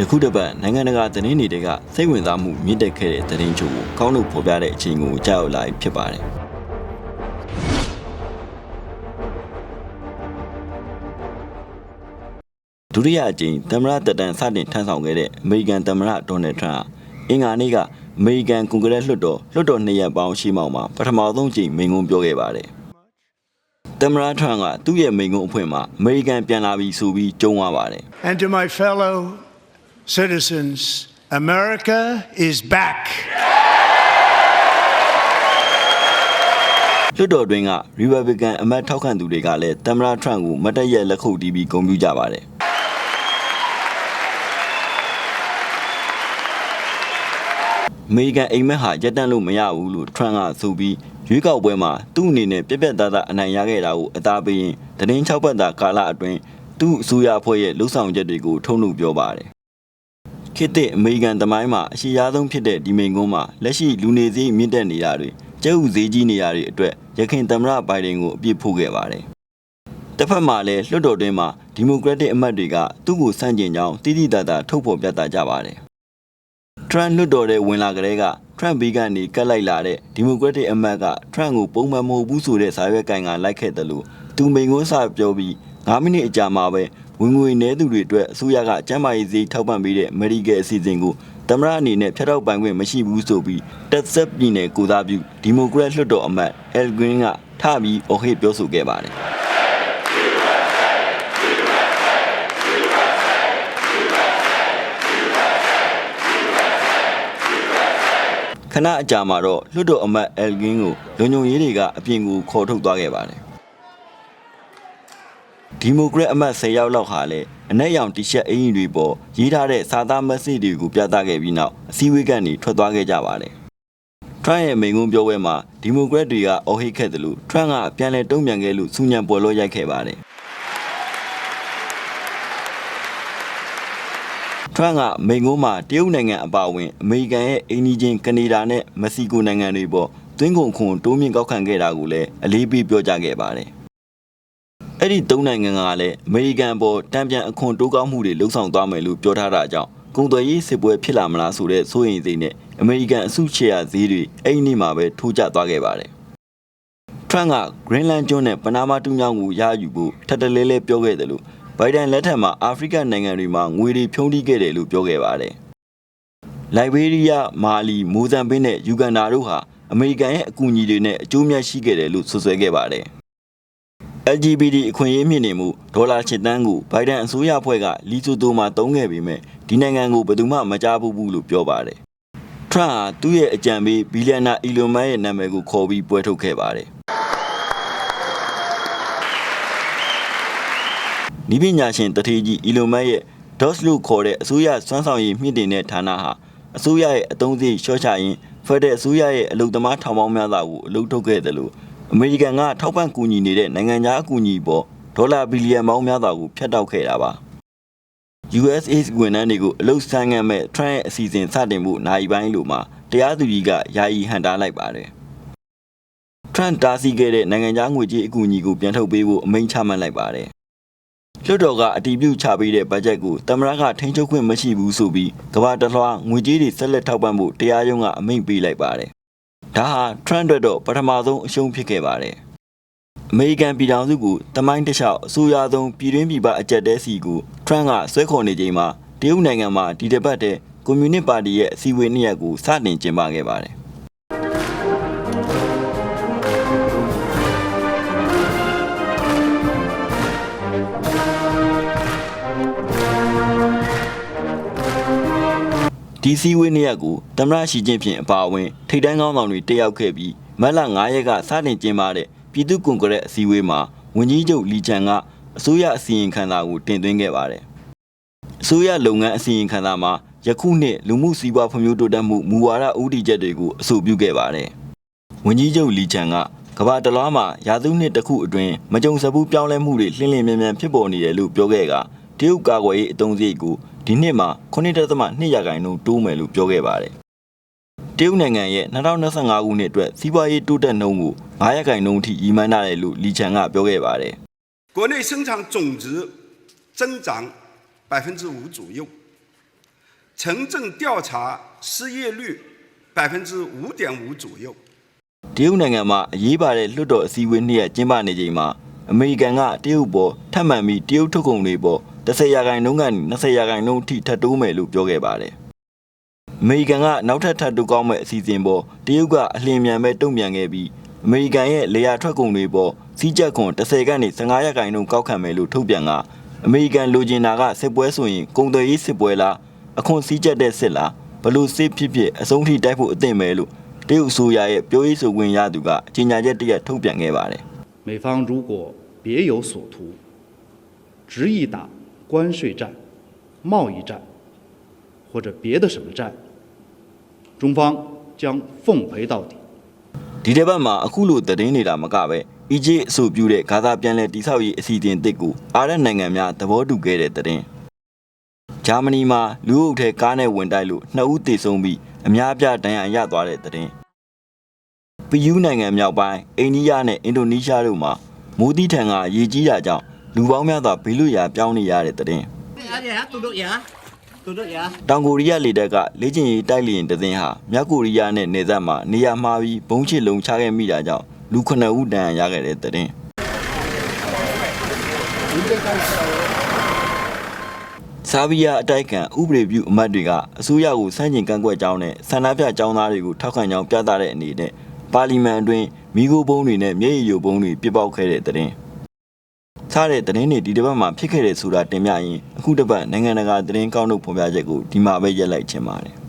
ယခုတစ်ပတ်နိုင်ငံတကာသတင်းတွေကစိတ်ဝင်စားမှုမြင့်တက်ခဲ့တဲ့သတင်းချို့ကိုကောင်းလို့ဖော်ပြတဲ့အချိန်ကိုကြောက်လာဖြစ်ပါတယ်ဒုတိယအကြိမ်သမ္မတတက်တန်စတင်ထမ်းဆောင်ခဲ့တဲ့အမေရိကန်သမ္မတဒေါ်နယ်ထရန့်ဟာအင်္ဂါနေ့ကအမေရိကန်ကွန်ဂရက်လွှတ်တော်လွှတ်တော်နှစ်ရက်ပေါင်းရှိမှောက်မှာပထမဆုံးကြိမ်မိန့်ခွန်းပြောခဲ့ပါတယ်သမ္မတထရန့်ကသူ့ရဲ့မိန့်ခွန်းအဖွင့်မှာအမေရိကန်ပြန်လာပြီဆိုပြီးကြုံသွားပါတယ် And to my fellow citizens, America is back. လွှတ်တော်တွင်းက Republican အမတ်ထောက်ခံသူတွေကလည်းသမ္မတ Trump ကိုမတ်တရက်လက်ခုပ်တီးပြီးဂုဏ်ပြုကြပါတယ်။အမေရိကန်အိမ်မက်ဟာရပ်တန့်လို့မရဘူးလို့ Trump ကဆိုပြီးရွေးကောက်ပွဲမှာသူ့အနေနဲ့ပြက်ပြက်သားသားအနိုင်ရခဲ့တာကိုအသားပေးရင်သတင်း၆ပတ်တာကာလအတွင်းသူ့အစိုးရအဖွဲ့ရဲ့လှုပ်ဆောင်ချက်တွေကိုထုံးနှုတ်ပြောပါတယ်။ ခေတ်သစ်အမေရိကန်သမိုင်းမှာအရှိရားဆုံးဖြစ်တဲ့ဒီမိန်ကုန်းမှာလက်ရှိလူနေစည်းမြင့်တက်နေတာတွေကျဲဥစည်းကြီးနေရတဲ့အတွက်ရခိုင်သမ္မတဘိုင်ဒန်ကိုအပြစ်ဖို့ခဲ့ပါတယ်။တစ်ဖက်မှာလည်းလွှတ်တော်တွင်းမှာဒီမိုကရက်တစ်အမတ်တွေကသူ့ကိုစန့်ကျင်ကြောင်းတိတိတတ်တာထုတ်ဖော်ပြသကြပါတယ်။ Trump လွှတ်တော်ထဲဝင်လာကြတဲ့က Trump ဘေးကနေကတ်လိုက်လာတဲ့ဒီမိုကရက်တစ်အမတ်က Trump ကိုပုံမှန်မဟုတ်ဘူးဆိုတဲ့စာရွက်ကင်ကလိုက်ခဲ့တယ်လို့သူမိန်ကွန်းစပြောပြီး9မိနစ်အကြာမှာပဲ ဝင်ငွေနည်းသူတွေအတွက်အစိုးရကကျန်းမာရေးစည်းထောက်ပံ့ပေးတဲ့ Medicare အစီအစဉ်ကိုသမ္မတအနေနဲ့ဖျက်တော့ပိုင်ခွင့်မရှိဘူးဆိုပြီးတက်ဆက်ပြည်နယ်ကိုစားပြုဒီမိုကရက်လွှတ်တော်အမတ် Al Green ကထပြီးအော်ဟစ်ပြောဆိုခဲ့ပါတယ်ခဏအကြာမှာတော့လွှတ်တော်အမတ်အယ်ဂင်းကိုလုံခြုံရေးတွေကအပြင်ကိုခေါ်ထုတ်သွားခဲ့ပါတယ် ဒီမိုကရက်အမတ်10ယောက်လောက်ဟာလည်းအနက်ရောင်တီရှပ်အင်ဂျီတွေပေါ်ရေးထားတဲ့စာသားမက်ဆေ့တွေကိုပြသခဲ့ပြီးနောက်အစည်းအဝေးကနေထွက်သွားခဲ့ကြပါတယ်ထရန့်ရဲ့မိန့်ခွန်းပြောပွဲမှာဒီမိုကရက်တွေကအော်ဟစ်ခဲ့တယ်လို့ထရန့်ကပြန်လည်တုံ့ပြန်ခဲ့လို့စူညံပွဲလို့ရိုက်ခဲ့ပါတယ်ထရန့်ကမိန်ကုန်းမှာတရုတ်နိုင်ငံအပါအဝင်အမေရိကန်ရဲ့အိန္ဒိချင်းကနေဒါနဲ့မက္ဆီကိုနိုင်ငံတွေပေါ်သွင်းကုန်ခွန်တိုးမြင့်ကောက်ခံခဲ့တာကိုလည်းအလေးပေးပြောကြားခဲ့ပါတယ်။ အဲ့ဒီသုံးနိုင်ငံကလည်းအမေရိကန်ပေါ်တံပြန်အခွန်တိုးကောက်မှုတွေလှုံ့ဆော်သွားမယ်လို့ပြောထားတာကြောင့်ကုန်သွယ်ရေးစစ်ပွဲဖြစ်လာမလားဆိုတဲ့စိုးရိမ်စိတ်နဲ့အမေရိကန်အစုရှယ်ယာဈေးတွေအဲ့ဒီနေ့မှာပဲထိုးကျသွားခဲ့ပါတယ်။ Trump က Greenland ကျွန်းနဲ့ပနာမာတူးမြောင်းကိုရယူဖို့ထပ်တလဲလဲပြောခဲ့တယ်လို့ဘိုင်ဒန်လက်ထက်မှာအာဖရိကနိုင်ငံတွေမှာငွေတွေဖြုံးတီးခဲ့တယ်လို့ပြောခဲ့ပါတယ်။လိုက်ဘေးရီးယား၊မာလီ၊မိုဇမ်ဘစ်နဲ့ယူဂန်ဒါတို့ဟာအမေရိကန်ရဲ့အကူအညီတွေနဲ့အကျိုးမြတ်ရှိခဲ့တယ်လို့ဆွဆွဲခဲ့ပါတယ်။ LGBT အခွင့်အရေးမြင့်နေမှုဒေါ်လာချစ်တန်းကိုဘိုင်ဒန်အစိုးရအဖွဲ့ကလီဆိုတိုမှာတုံးခဲ့ပေမဲ့ဒီနိုင်ငံကိုဘယ်သူမှမကြားဘူးဘူးလို့ပြောပါတယ်။ Trump ဟာသူ့ရဲ့အကြံပေးဘီလီယံနာအီလွန်မတ်ရဲ့နာမည်ကိုခေါ်ပြီးပွဲထုတ်ခဲ့ပါတယ်။နီးပညာရှင်တထေးကြီးအီလွန်မတ်ရဲ့ DOS လို့ခေါ်တဲ့အစိုးရစွမ်းဆောင်ရည်မြင့်တင်တဲ့ဌာနဟာအစိုးရရဲ့အသုံးစရိတ်လျှော့ချရင်းဖက်ဒရယ်အစိုးရရဲ့အလုပ်သမားထောင်ပေါင်းများစွာကိုအလုပ်ထုတ်ခဲ့တယ်လို့ အမေရိကန်ကထောက်ပံ့ကူညီနေတဲ့နိုင်ငံခြားအကူအညီပေါ်ဒေါ်လာဘီလီယံပေါင်းများစွာကိုဖျက်တောက်ခဲ့တာပါ USAID ဝန်ထမ်းတွေကိုအလုပ်ဆိုင်ငံမဲ့ Trump ရဲ့အစီအစဉ်စတင်မှုနိုင်ပိုင်းလို့မှတရားသူကြီးကယာယီဟန်တားလိုက်ပါတယ် Trump တားဆီးခဲ့တဲ့နိုင်ငံခြားငွေကြေးအကူအညီကိုပြန်ထုတ်ပေးဖို့အမိန့်ချမှတ်လိုက်ပါတယ်လွှတ်တော်ကအတည်ပြုချပေးတဲ့ဘတ်ဂျက်ကိုသမ္မတကထိန်းချုပ်ခွင့်မရှိဘူးဆိုပြီးကမ္ဘာတစ်လွှားငွေကြေးတွေဆက်လက်ထောက်ပံ့ဖို့တရားရုံးကအမိန့်ပေးလိုက်ပါတယ်။ ဒါဟာ Trump အတွက်တော့ပထမဆုံးအရှုံးဖြစ်ခဲ့ပါတယ်။အမေရိကန်ပြည်ထောင်စုကိုတမိုင်းတစ်လျှောက်အဆိုအရဆုံးပြည်တွင်းပြည်ပအကြက်တဲစီကို Trump ကဆွဲခေါ်နေချိန်မှာတရုတ်နိုင်ငံမှာဒီတစ်ပတ်တည်းကွန်မြူနစ်ပါတီရဲ့အစည်းအဝေးနှစ်ရက်ကိုစတင်ကျင်းပခဲ့ပါတယ်။ ဒီစည်းဝေးနေ့ရက်ကိုသမ္မတရှီကျင်းဖြင့်အပါအဝင်ထိပ်တန်းကောင်းဆောင်တွေတက်ရောက်ခဲ့ပြီးမတ်လ9ရက်ကစတင်ကျင်းပတဲ့ပြည်သူ့ကွန်ဂရက်အစည်းအဝေးမှာဝန်ကြီးချုပ်လီချန်ကအစိုးရအစီရင်ခံစာကိုတင်သွင်းခဲ့ပါတယ်။အစိုးရလုပ်ငန်းအစီရင်ခံစာမှာယခုနှစ်လူမှုစီးပွားဖွံ့ဖြိုးတိုးတက်မှုမူဝါဒဦးတည်ချက်တွေကိုအဆိုပြုခဲ့ပါတယ်။ဝန်ကြီးချုပ်လီချန်ကကမ္ဘာတလွှားမှာရာစုနှစ်တစ်ခုအတွင်းမကြုံစဘူးပြောင်းလဲမှုတွေလှင်းလင်းမြန်မြန်ဖြစ်ပေါ်နေတယ်လို့ပြောခဲ့ကတရုတ်ကာကွယ်ရေးအုံစရိတ်ကို ဒီနှစ်မှာ9.2ရာခိုင်နှုန်းတိုးမယ်လို့ပြောခဲ့ပါတယ်။တရုတ်နိုင်ငံရဲ့2025ခုနှစ်အတွက်စီးပွားရေးတိုးတက်နှုန်းကို9ရာခိုင်နှုန်းအထိရည်မှန်းထားတယ်လို့လီချန်ကပြောခဲ့ပါတယ် 国内生产总值增长百分之五左右， 城镇调查失业率百分之五点五左右。 တရုတ်နိုင်ငံမှာအရေးပါတဲ့လွှတ်တော်အစည်းအဝေးနှစ်ရက်ကျင်းပနေချိန်မှာအမေရိကန်ကတရုတ်ပေါ်ထပ်မံပြီးတရုတ်ထုတ်ကုန်တွေပေါ် 10ရာခိုင်နှုန်းကနေ20ရာခိုင်နှုန်းအထိထပ်တိုးမယ်လို့ပြောခဲ့ပါတယ်။အမေရိကန်ကနောက်ထပ်ထပ်တိုးကောင်းမဲ့အစီအစဉ်ပေါ်တရုတ်ကအလျင်မြန်ပဲတုံ့ပြန်ခဲ့ပြီးအမေရိကန်ရဲ့လေယာထွက်ကုန်တွေပေါ်စီးကြက်ခွန်10ကနေ15ရာခိုင်နှုန်းကောက်ခံမယ်လို့ထုတ်ပြန်ကအမေရိကန်လိုချင်တာကစစ်ပွဲဆိုရင်ကုန်သွယ်ရေးစစ်ပွဲလားအခွန်စီးကြက်တဲ့စစ်လားဘလို့စစ်ဖြစ်ဖြစ်အဆုံးထိတိုက်ဖို့အသင့်ပဲလို့ တရုတ်အစိုးရရဲ့ပြောရေးဆိုခွင့်ရသူကကြေညာချက်တရက်ထုတ်ပြန်ခဲ့ပါတယ် 美方如果别有所图，执意打 关税战、贸易战或者别的什么战，中方将奉陪到底。 ။ဒီတစ်ပတ်မှာအခုလိုသတင်းနေတာမကပဲအီဂျစ်အဆိုပြုတဲ့ဂါဇာပြန်လည်တိဆောက်ရေးအစီအစဉ်တစ်ကိုအာရပ်နိုင်ငံများသဘောတူခဲ့တဲ့သတင်း။ဂျာမနီမှာလူအုပ်ထဲကားနဲ့ဝင်တိုက်လို့နှစ်ဦးသေဆုံးပြီးအများအပြားဒဏ်ရာရသွားတဲ့သတင်း။ပီယူနိုင်ငံမြောက်ပိုင်းအိန္ဒိယနဲ့အင်ဒိုနီးရှားတို့မှာမိုးတိထန်ကရေကြီးတာကြောင့် လူပေါင်းများစွာဘေးလွတ်ရာပြောင်းနေရတဲ့သတင်း။ Ada ya, duduk ya. Duduk ya. တောင်ကိုရီးယားလေတပ်ကလေ့ကျင့်ရေးတိုက်လေယာဉ်တစ်စင်းဟာမြောက်ကိုရီးယားနဲ့နေဆက်မှာနေရာမှားပြီးဘုံချစ်လုံးချခဲ့မိတာကြောင့်လူ9ဦးဒဏ်ရာရခဲ့တဲ့တဲ့တင်ဆာဗီးယားအတိုက်ခံဥပဒေပြုအမတ်တွေကအစိုးရကိုစန့်ကျင်ကန့်ကွက်ကြောင်းနဲ့ဆန္ဒပြကြောင်းသားတွေကိုထောက်ခံကြောင်းပြသတဲ့အနေနဲ့ပါလီမန်အတွင်းမိโกဘုံတွေနဲ့မျက်ရည်ယိုဘုံတွေပြစ်ပေါက်ခဲ့တဲ့တဲ့တင် စားတဲ့သတင်းတွေဒီတစ်ပတ်မှာဖြစ်ခဲ့တဲ့ဆိုတာတင်ပြရင်အခုတစ်ပတ်နိုင်ငံတကာသတင်းကောက်နှုတ်ဖော်ပြချက်ကိုဒီမှာပဲရက်လိုက်ချင်ပါတယ်